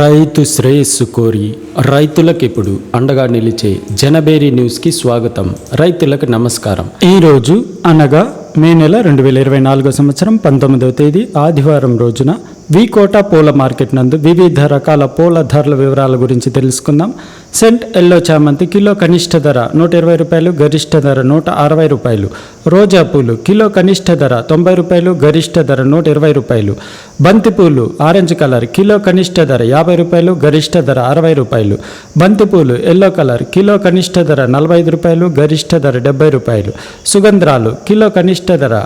రైతు శ్రేయస్సు కోరి రైతులకు ఇప్పుడు అండగా నిలిచే జనబేరి న్యూస్కి స్వాగతం. రైతులకు నమస్కారం. ఈరోజు అనగా మే నెల రెండు వేల ఇరవై నాలుగో సంవత్సరం పంతొమ్మిదవ తేదీ ఆదివారం రోజున వి కోటా పూల మార్కెట్ నందు వివిధ రకాల పూల ధరల వివరాల గురించి తెలుసుకుందాం. సెంట్ ఎల్లో చామంతి కిలో కనిష్ట ధర నూట ఇరవై రూపాయలు గరిష్ట ధర నూట అరవై రూపాయలు. రోజా పూలు కిలో కనిష్ట ధర తొంభై రూపాయలు గరిష్ట ధర నూట ఇరవై రూపాయలు. బంతి పూలు ఆరెంజ్ కలర్ కిలో కనిష్ట ధర యాభై రూపాయలు గరిష్ట ధర అరవై రూపాయలు. బంతి పూలు ఎల్లో కలర్ కిలో కనిష్ట ధర నలభై ఐదు రూపాయలు గరిష్ట ధర డెబ్బై రూపాయలు. సుగంధ్రాలు కిలో కనిష్ట ధర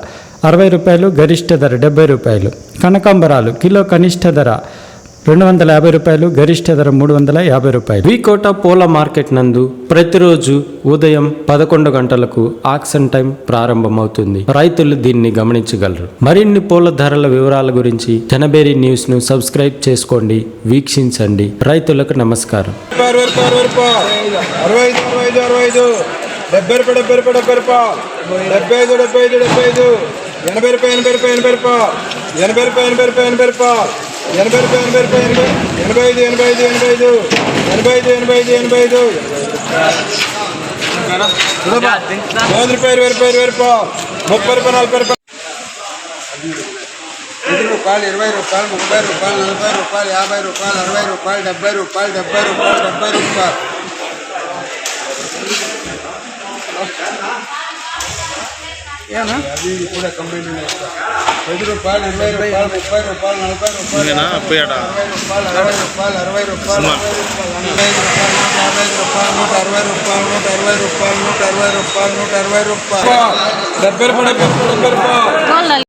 అరవై రూపాయలు గరిష్ట ధర డెబ్బై రూపాయలు. కనకాంబరాలు కిలో కనిష్ట ధర రెండు వందల యాభై రూపాయలు గరిష్ట ధర మూడు వందల యాభై రూపాయలు. వీకోట పూల మార్కెట్ నందు ప్రతిరోజు ఉదయం పదకొండు గంటలకు ఆక్షన్ టైం ప్రారంభమవుతుంది. రైతులు దీన్ని గమనించగలరు. మరిన్ని పూల ధరల వివరాల గురించి జనబేరి న్యూస్ను సబ్స్క్రైబ్ చేసుకోండి వీక్షించండి. రైతులకు నమస్కారం. డెబ్బై రూపాయలు డెబ్బై రూపాయలు డెబ్బై రూపాయలు. డెబ్బై ఐదు డెబ్బై ఐదు డెబ్బై ఐదు. ఎనభై రూపాయలు ఎనభై రూపాయలు ఎనభై రూపాయలు. ఎనభై రూపాయలు ఎనభై రూపాయలు ఎనభై రూపాయలు. ఎనభై రూపాయలు ఎనభై ఎనభై ఐదు ఎనభై ఐదు ఎనభై ఐదు. ఎనభై ఐదు ఎనభై ఐదు ఎనభై ఐదు. వంద రూపాయలు ఇరవై రూపాయలు ఇరవై రూపాయలు. ముప్పై రూపాయలు నలభై రూపాయలు. ఐదు రూపాయలు ఇరవై రూపాయలు ముప్పై రూపాయలు నలభై రూపాయలు యాభై రూపాయలు అరవై రూపాయలు డెబ్బై రూపాయలు డెబ్బై రూపాయలు డెబ్బై రూపాయలు. ఏనా అది ఇది కూడా కంప్లీట్ ఐదు రూపాయలు ఇరవై రూపాయలు ముప్పై రూపాయలు నలభై రూపాయలు అరవై రూపాయలు అరవై రూపాయలు అరవై రూపాయలు అరవై రూపాయలు నూట యాభై రూపాయలు నూట అరవై రూపాయలు నూట అరవై రూపాయలు నూట అరవై రూపాయలు నూట అరవై రూపాయలు. డెబ్బై రూపాయలు డెబ్బై రూపాయలు డెబ్బై రూపాయలు.